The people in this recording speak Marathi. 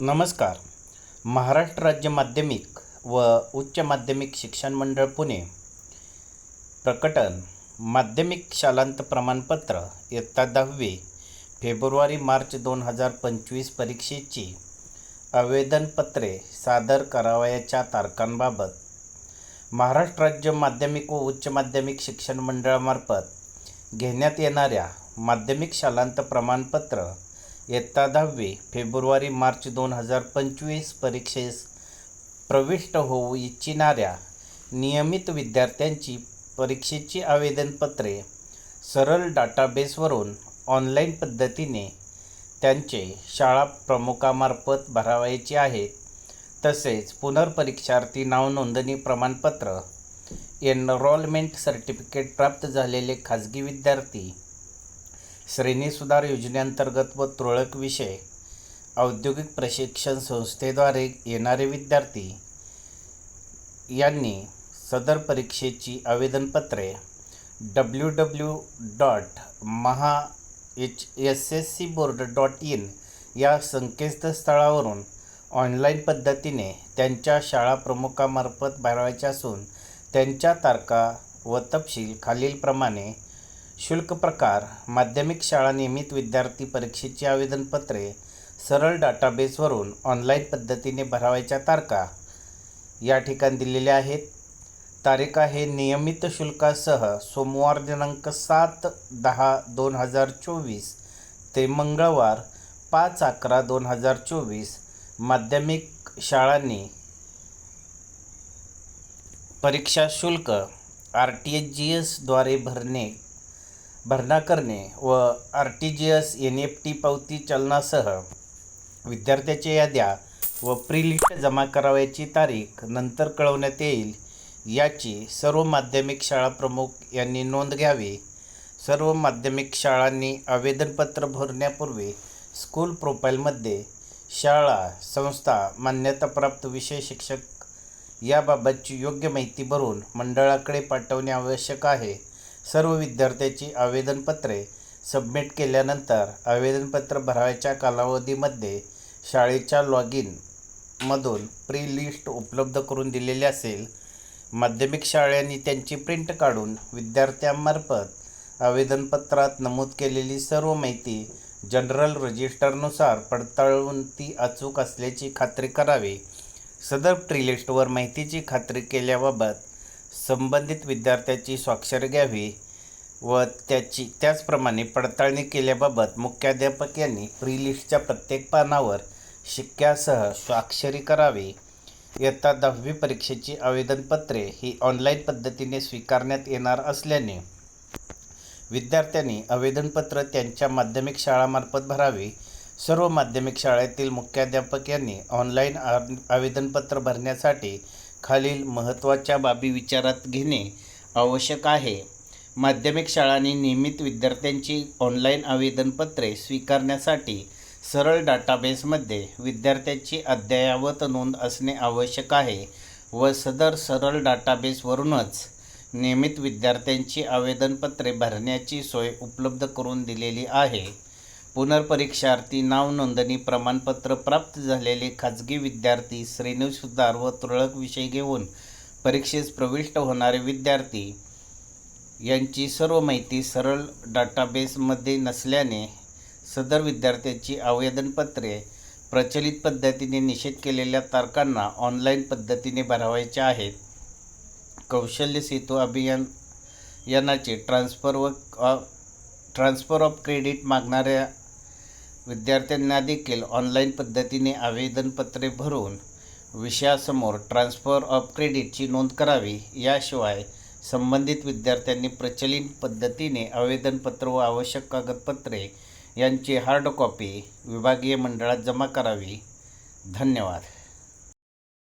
नमस्कार. महाराष्ट्र राज्य माध्यमिक व उच्च माध्यमिक शिक्षण मंडळ पुणे. प्रकटन. माध्यमिक शालांत प्रमाणपत्र इयत्ता दहावी फेब्रुवारी मार्च दोन हजार पंचवीस परीक्षेची आवेदनपत्रे सादर करावयाच्या तारखांबाबत. महाराष्ट्र राज्य माध्यमिक व उच्च माध्यमिक शिक्षण मंडळामार्फत घेण्यात येणाऱ्या माध्यमिक शालांत प्रमाणपत्र इयत्ता दहावी फेब्रुवारी मार्च दोन हजार पंचवीस परीक्षेस प्रविष्ट होऊ इच्छिणाऱ्या नियमित विद्यार्थ्यांची परीक्षेची आवेदनपत्रे सरळ डाटाबेसवरून ऑनलाईन पद्धतीने त्यांचे शाळा प्रमुखामार्फत भरावयाची आहेत. तसेच पुनर्परीक्षार्थी नावनोंदणी प्रमाणपत्र एनरोलमेंट सर्टिफिकेट प्राप्त झालेले खाजगी विद्यार्थी श्रेणी सुधार योजनेअंतर्गत व तुरळक विषय औद्योगिक प्रशिक्षण संस्थेद्वारे येणारे विद्यार्थी यांनी सदर परीक्षेची आवेदनपत्रे W W dot Maha H S S C board dot in या संकेतस्थळावरून ऑनलाईन पद्धतीने त्यांच्या शाळा प्रमुखामार्फत भरवायच्या असून त्यांच्या तारखा व तपशील खालीलप्रमाणे शुल्क प्रकार माध्यमिक शाळा नियमित विद्यार्थी परीक्षेची आवेदनपत्रे सरळ डाटाबेसवरून ऑनलाईन पद्धतीने भरावयाच्या तारखा या ठिकाणी दिलेल्या आहेत. तारीख आहे नियमित शुल्कासह सोमवार दिनांक सात दहा दोन हजार चोवीस ते मंगळवार पाच अकरा दोन हजार चोवीस माध्यमिक शाळांनी परीक्षा शुल्क आर टी एच जी एसद्वारे भरणे भरणा करणे व R T G S N F T पावती चलनासह विद्यार्थ्याच्या याद्या व प्रीलिस्ट जमा करावयाची तारीख नंतर कळवण्यात येईल याची सर्व माध्यमिक शाळा प्रमुख यांनी नोंद घ्यावी. सर्व माध्यमिक शाळांनी आवेदनपत्र भरण्यापूर्वी स्कूल प्रोफाईलमध्ये शाळा संस्था मान्यताप्राप्त विषय शिक्षक याबाबतची योग्य माहिती भरून मंडळाकडे पाठवणे आवश्यक आहे. सर्व विद्यार्थ्याची आवेदनपत्रे सबमिट केल्यानंतर आवेदनपत्र भरावयाच्या कालावधीमध्ये शाळेच्या लॉग इनमधून प्री लिस्ट उपलब्ध करून दिलेली असेल माध्यमिक शाळांनी त्यांची प्रिंट काढून विद्यार्थ्यांमार्फत आवेदनपत्रात नमूद केलेली सर्व माहिती जनरल रजिस्टरनुसार पडताळून ती अचूक असल्याची खात्री करावी. सदर प्रीलिस्टवर माहितीची खात्री केल्याबाबत संबंधित विद्यार्थ्याची स्वाक्षरी घ्यावी व त्याची त्याचप्रमाणे पडताळणी केल्याबाबत मुख्याध्यापक यांनी प्रीलिस्टच्या प्रत्येक पानावर शिक्क्यासह स्वाक्षरी करावी. इयत्ता दहावी परीक्षेची आवेदनपत्रे ही ऑनलाईन पद्धतीने स्वीकारण्यात येणार असल्याने विद्यार्थ्यांनी आवेदनपत्र त्यांच्या माध्यमिक शाळामार्फत भरावी. सर्व माध्यमिक शाळेतील मुख्याध्यापक यांनी ऑनलाईन आवेदनपत्र भरण्यासाठी खालील महत्त्वाच्या बाबी विचारात घेणे आवश्यक आहे. माध्यमिक शाळांनी नियमित विद्यार्थ्यांची ऑनलाईन आवेदनपत्रे स्वीकारण्यासाठी सरळ डाटाबेसमध्ये विद्यार्थ्यांची अद्ययावत नोंद असणे आवश्यक आहे व सदर सरळ डाटाबेसवरूनच नियमित विद्यार्थ्यांची आवेदनपत्रे भरण्याची सोय उपलब्ध करून दिलेली आहे. पुनर्परीक्षार्थी नावनोंदणी प्रमाणपत्र प्राप्त झालेले खाजगी विद्यार्थी श्रेणीसुधार व तुरळक विषय घेऊन परीक्षेस प्रविष्ट होणारे विद्यार्थी यांची सर्व माहिती सरळ डाटाबेसमध्ये नसल्याने सदर विद्यार्थ्यांची आवेदनपत्रे प्रचलित पद्धतीने निषेध केलेल्या तारखांना ऑनलाईन पद्धतीने भरावयाचे आहेत. कौशल्य सेतू अभियान यानाचे ट्रान्सफर व ट्रान्सफर ऑफ क्रेडिट मागणाऱ्या विद्यार्थ्यांना देखील ऑनलाईन पद्धतीने आवेदनपत्रे भरून विषयासमोर ट्रान्सफर ऑफ क्रेडिटची नोंद करावी. याशिवाय संबंधित विद्यार्थ्यांनी प्रचलित पद्धतीने आवेदनपत्र व आवश्यक कागदपत्रे यांची हार्ड कॉपी विभागीय मंडळात जमा करावी. धन्यवाद.